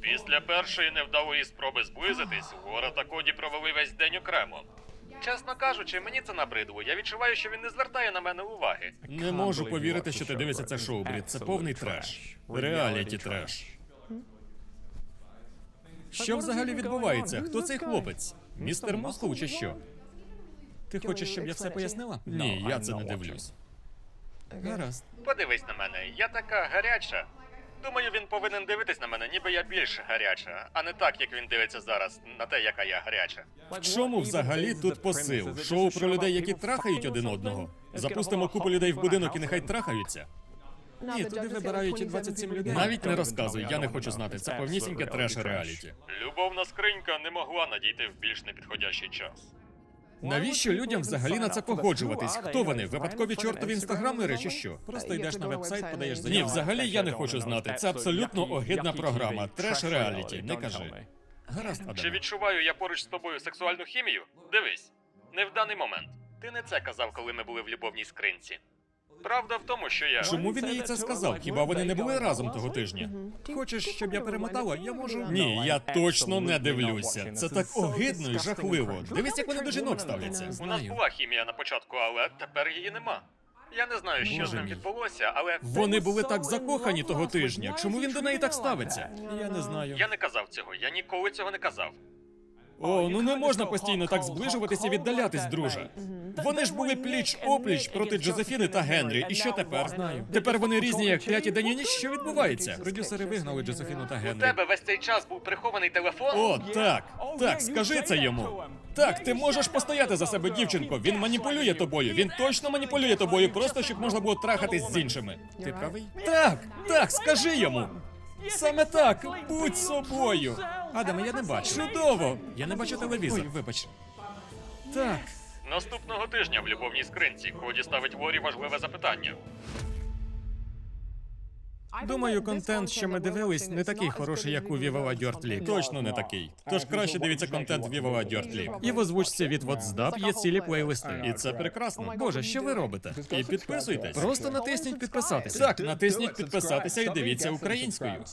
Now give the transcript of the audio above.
Після першої невдалої спроби зблизитись, Лора та Коді провели весь день окремо. Чесно кажучи, мені це набридло. Я відчуваю, що він не звертає на мене уваги. Не можу повірити, що ти дивишся це шоу, Брід. Це повний треш. Реаліті треш. Що взагалі відбувається? Хто цей хлопець? Містер Москов чи що? Ти хочеш, щоб я все пояснила? Ні, я це не дивлюсь. Гаразд. Подивись на мене, я така гаряча. Думаю, він повинен дивитись на мене, ніби я більш гаряча, а не так, як він дивиться зараз на те, яка я гаряча. В чому взагалі тут посил? Шоу про людей, які трахають один одного. Запустимо купу людей в будинок і нехай трахаються. Ні, туди вибирають і 27 людей. Навіть не розказуй, я не хочу знати. Це повнісіньке треш реаліті. Любовна скринька не могла надійти в більш непідходящий час. Навіщо людям взагалі на це погоджуватись? Хто вони? Випадкові чортові інстаграмери чи що? Просто йдеш на вебсайт, подаєш заяву. Ні, взагалі я не хочу знати. Це абсолютно огидна програма. Треш реаліті, не кажи. Гаразд, Чи відчуваю я поруч з тобою сексуальну хімію? Дивись, не в даний момент. Ти не це казав, коли ми були в любовній скринці. Правда в тому, що я. Чому він їй це сказав? Хіба вони не були разом того тижня? Хочеш, щоб я перемотала? Я можу. Ні, я точно не дивлюся. Це так огидно і жахливо. Дивись, як вони до жінок ставляться. У нас була хімія на початку, але тепер її нема. Я не знаю, що з ним відбулося, але Вони були так закохані того тижня. Чому він до неї так ставиться? Я не знаю. я не казав цього. Я ніколи цього не казав. О, ну не можна постійно так зближуватися і віддалятись, друже. Вони ж були пліч опліч проти Джозефіни та Генрі. І що тепер? Знаю. Тепер вони різні, як п'ять і день і ніч. Що відбувається? Продюсери вигнали Джозефіну та У Генрі. тебе весь цей час був прихований телефон. О, так. Так, скажи це йому. Так, ти можеш постояти за себе, дівчинко. Він маніпулює тобою. Він точно маніпулює тобою, просто щоб можна було трахатись з іншими. Ти правий? Так, так, скажи йому. Саме так, будь собою. Адаме, я не бачу. Чудово! Я не бачу телевізор. Ой, вибач. Так. Наступного тижня в любовній скринці Коді ставить Ворі важливе запитання. Думаю, контент, що ми дивились, не такий хороший, як у Вівова Дьортлі. Точно не такий. Тож краще дивіться контент Вівова дьортлі, І в озвучці від WhatsApp є цілі плейлисти. І це прекрасно. Боже, що ви робите? І підписуйтесь. Просто натисніть підписатися. Так, натисніть підписатися і дивіться українською.